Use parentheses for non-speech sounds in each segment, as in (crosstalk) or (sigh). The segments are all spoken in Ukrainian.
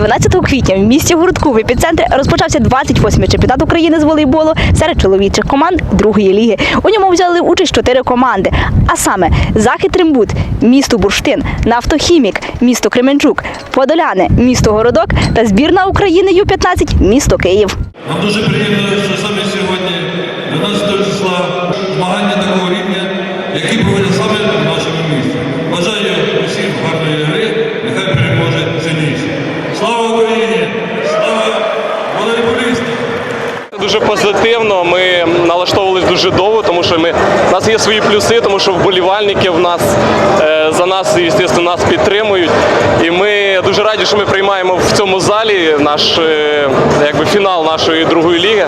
12 квітня в місті Городку в епіцентрі розпочався 28-й чемпіонат України з волейболу серед чоловічих команд другої ліги. У ньому взяли участь чотири команди, а саме Захід Римбут, місто Бурштин, Нафтохімік, місто Кременчук, Подоляни, місто Городок та збірна України Ю-15 місто Київ. Нам дуже приємно, що саме сьогодні, 12 числа, змагання такого рівня, які проводять саме в нашому місті. Бажаю усім гарної гри, нехай переможе сильніший. Слава Україні! Слава волейболістам! Дуже позитивно. Ми налаштовувалися дуже довго, тому що ми у нас є свої плюси, тому що вболівальники в нас е, за нас і звісно, нас підтримують. І ми дуже раді, що ми приймаємо в цьому залі наш е, якби фінал нашої другої ліги.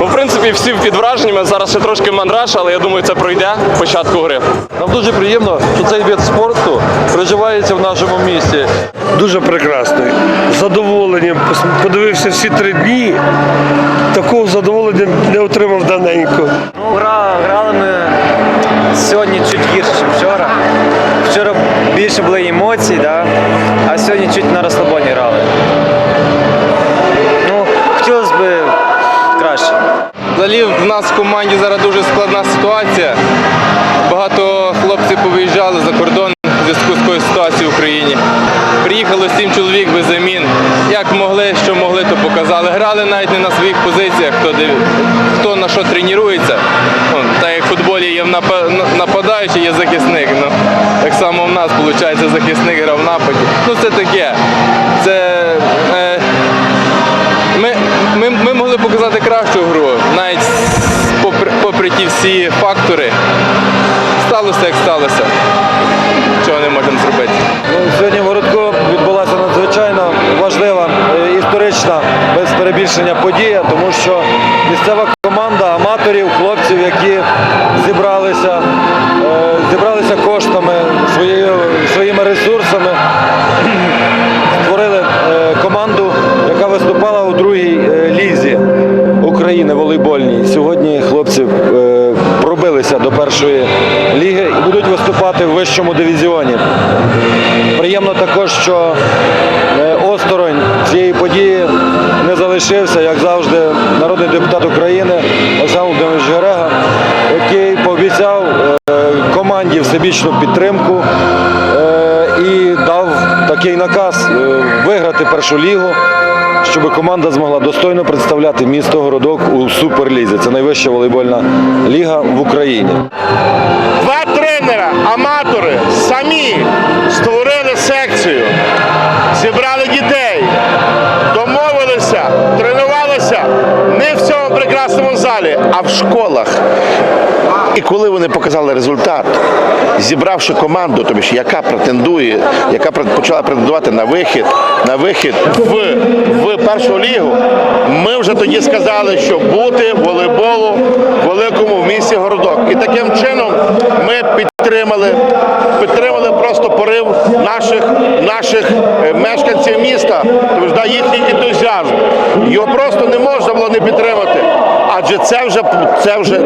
Ну, в принципі, всі під враженнями. Зараз ще трошки мандраж, але я думаю, це пройде в початку гри. Нам дуже приємно, що цей вид спорту приживається в нашому місті. дуже прекрасний. З задоволенням подивився всі три дні. Такого задоволення не отримав давненько. Ну, гра, грали ми сьогодні чуть гірше, ніж вчора. Вчора більше були емоцій, да? а сьогодні чуть на розслабоні грали. Ну, хотілося б краще. Взагалі в нас в команді зараз дуже складна ситуація. Багато хлопців повиїжджали за кордон в зв'язку з такою ситуацією в Україні. Приїхало сім чоловік без замін. Як могли, що могли, то показали. Грали навіть не на своїх позиціях, хто, де, хто на що тренується. Ну, так як в футболі є напа- нападаючий, є захисник. Ну, так само в нас виходить захисник грав нападі. Ну це таке. Це е, ми, ми, ми могли показати кращу гру, навіть попри, попри ті всі фактори. Сталося, як сталося. Перебільшення подія, тому що місцева команда аматорів, хлопців, які зібралися, е, зібралися коштами, своєю, своїми ресурсами, (clears throat) створили е, команду, яка виступала у другій е, лізі України волейбольній. Сьогодні хлопці пробилися до першої ліги і будуть виступати в вищому дивізіоні. Приємно також, що осторонь цієї події не залишився, як завжди, народний депутат України Олександр Володимирович Жерега, який пообіцяв е, команді всебічну підтримку е, і дав такий наказ е, виграти першу лігу. Щоб команда змогла достойно представляти місто Городок у суперлізі. Це найвища волейбольна ліга в Україні. Два тренера, аматори, самі створили секцію, зібрали дітей, домовилися, тренувалися не в цьому залі, а в школах. І коли вони показали результат, зібравши команду, тобі ж, яка претендує, яка почала претендувати на вихід, на вихід в, в першу лігу, ми вже тоді сказали, що бути волейболу в великому в місті городок. І таким чином ми підтримали, підтримали просто порив наших, наших е, мешканців міста, тобто їхній ентузіазм. Його просто не можна було не підтримати. Адже це вже це вже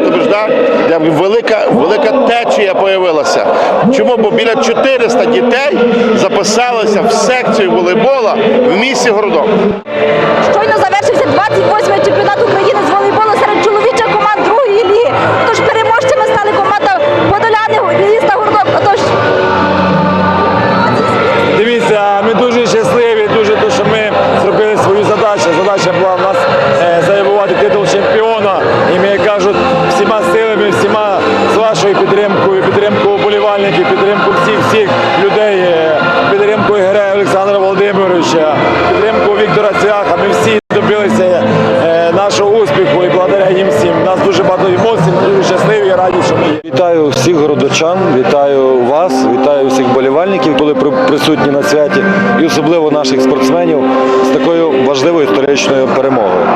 да, велика, велика течія появилася. Чому? Бо біля 400 дітей записалися в секцію волейбола в місті городок. Щойно завершився 28-й чемпіонат України з волейболу серед чоловічих Ми всі добилися е, нашого успіху і благодаря їм всім. Нас дуже багато емоцій, дуже щасливі і раді, що ми є. Вітаю всіх городочан, вітаю вас, вітаю всіх болівальників, коли присутні на святі, і особливо наших спортсменів з такою важливою історичною перемогою.